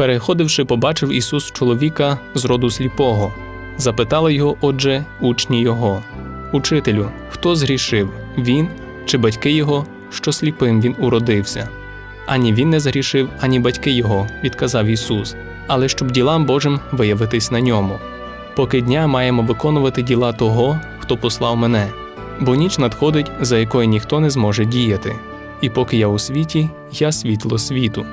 Переходивши, побачив Ісус чоловіка з роду сліпого. Запитали його, отже, учні його: Учителю, хто згрішив? Він чи батьки його, що сліпим він уродився? Ані він не згрішив, ані батьки його, відказав Ісус, але щоб ділам Божим виявитись на ньому. Поки дня маємо виконувати діла того, хто послав мене, бо ніч надходить, за якою ніхто не зможе діяти. І поки я у світі, я світло світу.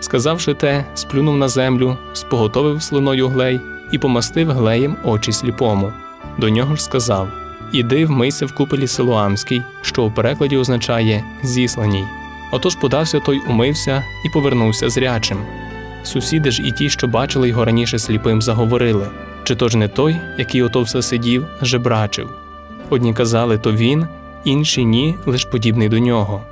Сказавши те, сплюнув на землю, споготовив слиною глей і помастив глеєм очі сліпому. До нього ж сказав: Іди вмийся в купелі Силуамській, що у перекладі означає зісланій. Отож подався той, умився і повернувся зрячим. Сусіди ж і ті, що бачили його раніше сліпим, заговорили: чи то ж не той, який ото все сидів, жебрачив? Одні казали, то він, інші ні, лиш подібний до нього.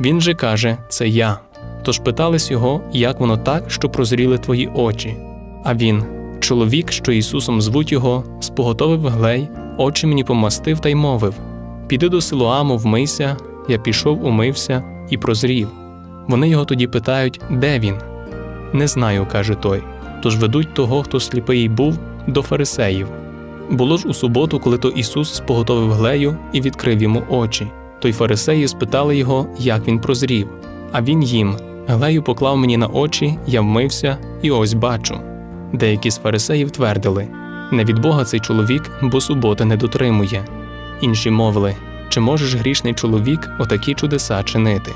Він же каже, це я. Тож питались його, як воно так, що прозріли твої очі. А він, чоловік, що Ісусом звуть його, споготовив глей, очі мені помастив та й мовив: Піди до Силуаму, вмийся, я пішов, умився і прозрів. Вони його тоді питають, де він? Не знаю, каже той. Тож ведуть того, хто сліпий був, до фарисеїв. Було ж у суботу, коли то Ісус споготовив глею і відкрив йому очі. То й фарисеї спитали його, як він прозрів. А він їм глею поклав мені на очі, я вмився, і ось бачу. Деякі з фарисеїв твердили не від Бога цей чоловік, бо суботи не дотримує. Інші мовили чи можеш грішний чоловік отакі чудеса чинити?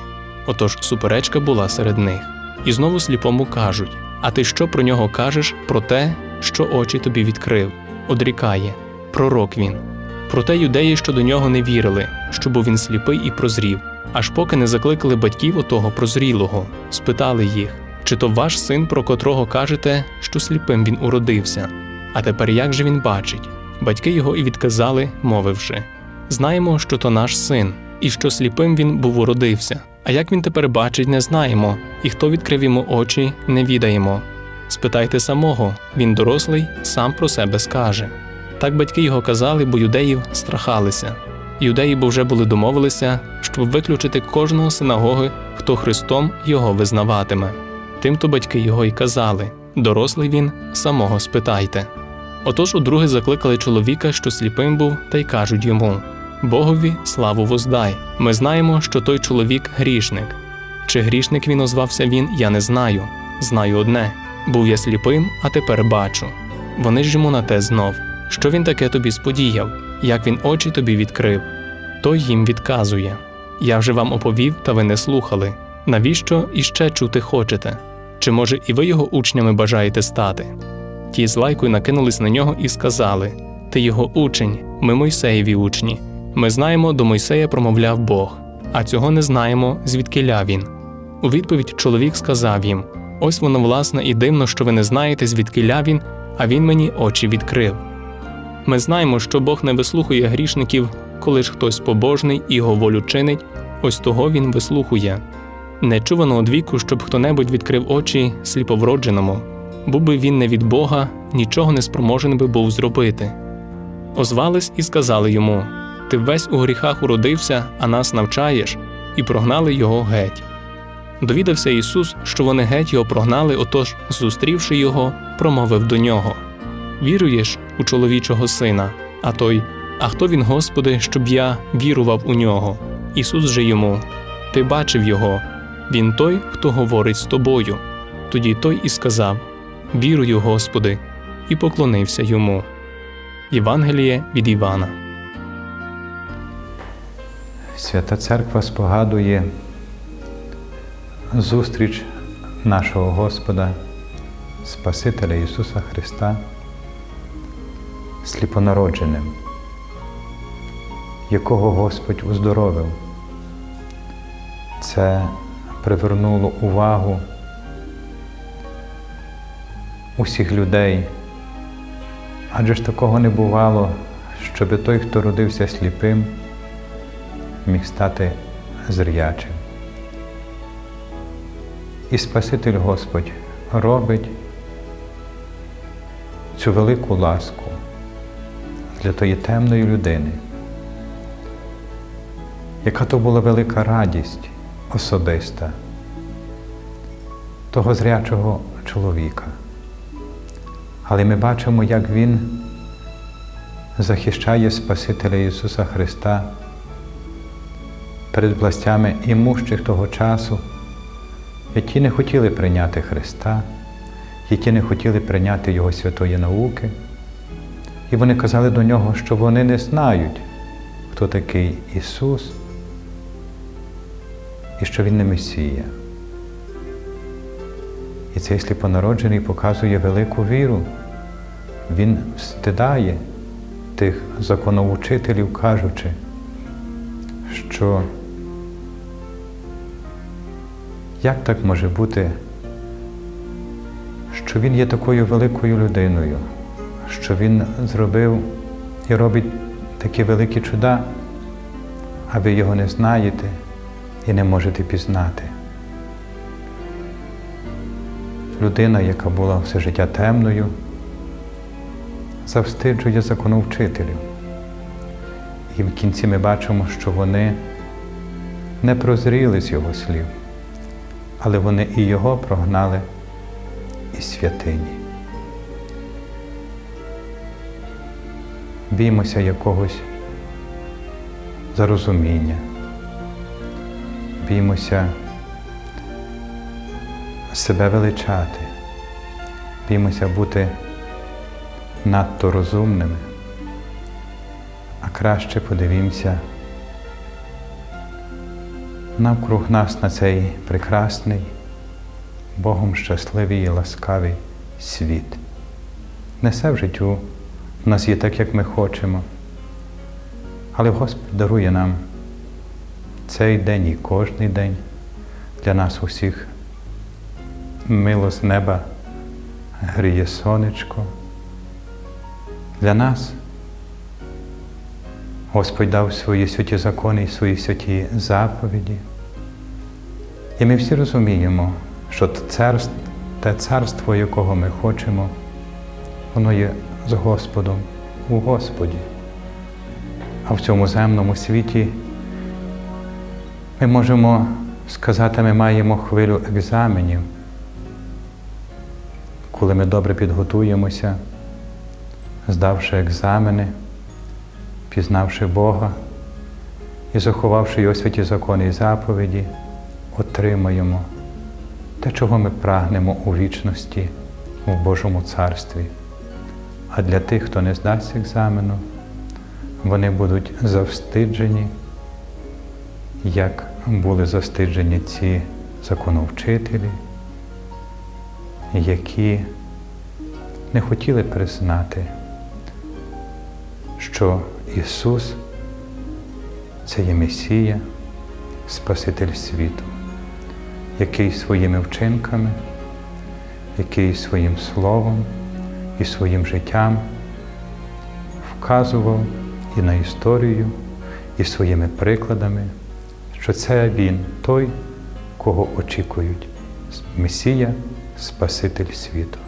Отож суперечка була серед них. І знову сліпому кажуть: А ти що про нього кажеш про те, що очі тобі відкрив? Одрікає, пророк він. Проте юдеї, що до нього не вірили, що був він сліпий і прозрів, аж поки не закликали батьків отого прозрілого, спитали їх, чи то ваш син, про котрого кажете, що сліпим він уродився. А тепер як же він бачить? Батьки його і відказали, мовивши: Знаємо, що то наш син, і що сліпим він був уродився. А як він тепер бачить, не знаємо, і хто відкрив йому очі, не відаємо. Спитайте самого, він дорослий, сам про себе скаже. Так батьки його казали, бо юдеїв страхалися. Юдеї бо вже були домовилися, виключити кожного синагоги, хто Христом його визнаватиме. Тимто батьки його й казали дорослий він, самого спитайте. Отож удруге закликали чоловіка, що сліпим був, та й кажуть йому Богові славу воздай. Ми знаємо, що той чоловік грішник. Чи грішник він озвався він, я не знаю. Знаю одне був я сліпим, а тепер бачу. Вони ж йому на те знов. Що він таке тобі сподіяв, як він очі тобі відкрив? Той їм відказує Я вже вам оповів, та ви не слухали. Навіщо іще чути хочете? Чи може і ви його учнями бажаєте стати? Ті з лайкою накинулись на нього і сказали Ти його учень, ми Мойсеєві учні. Ми знаємо, до Мойсея промовляв Бог, а цього не знаємо, звідкиля він. У відповідь чоловік сказав їм: Ось воно, власне, і дивно, що ви не знаєте, звідкиля він, а він мені очі відкрив. Ми знаємо, що Бог не вислухує грішників, коли ж хтось побожний і його волю чинить, ось того він вислухує. Не чувано од віку, щоб хто-небудь відкрив очі сліповродженому, був би він не від Бога, нічого не спроможен би був зробити. Озвались і сказали йому Ти весь у гріхах уродився, а нас навчаєш, і прогнали його геть. Довідався Ісус, що вони геть його прогнали, отож, зустрівши його, промовив до нього Віруєш у чоловічого сина, а той, а хто він, Господи, щоб я вірував у нього? Ісус же йому Ти бачив його, він той, хто говорить з тобою. Тоді той і сказав Вірую, Господи, і поклонився йому. Євангеліє від Івана. Свята Церква спогадує зустріч нашого Господа, Спасителя Ісуса Христа, сліпонародженим, якого Господь уздоровив. Це привернуло увагу усіх людей, адже ж такого не бувало, щоб той, хто родився сліпим, міг стати зрячим. І Спаситель Господь робить цю велику ласку для тої темної людини, яка то була велика радість особиста того зрячого чоловіка. Але ми бачимо, як Він захищає Спасителя Ісуса Христа перед властями імущих того часу, які не хотіли прийняти Христа, які не хотіли прийняти Його святої науки. І вони казали до нього, що вони не знають, хто такий Ісус і що Він не Месія. І цей сліпонароджений показує велику віру. Він встидає тих законоучителів, кажучи, що як так може бути, що він є такою великою людиною, що він зробив і робить такі великі чуда, а ви його не знаєте і не можете пізнати. Людина, яка була все життя темною, завстиджує законовчителів. І в кінці ми бачимо, що вони не прозріли з його слів, але вони і його прогнали із святині. Біймося якогось зарозуміння, біймося себе величати, біймося бути надто розумними, а краще подивімося навкруг нас на цей прекрасний, Богом щасливий і ласкавий світ. Несе в життю. В нас є так, як ми хочемо, але Господь дарує нам цей день і кожний день для нас усіх мило з неба гріє сонечко. Для нас Господь дав свої святі закони і свої святі заповіді. І ми всі розуміємо, що те царство, якого ми хочемо, воно є з Господом у Господі. А в цьому земному світі ми можемо сказати, ми маємо хвилю екзаменів, коли ми добре підготуємося, здавши екзамени, пізнавши Бога і заховавши Його святі закони і заповіді, отримаємо те, чого ми прагнемо у вічності у Божому Царстві. А для тих, хто не здасть екзамену, вони будуть завстиджені, як були завстиджені ці законовчителі, які не хотіли признати, що Ісус це є Месія, Спаситель світу, який своїми вчинками, який своїм словом і своїм життям вказував і на історію, і своїми прикладами, що це Він той, кого очікують Месія, Спаситель світу.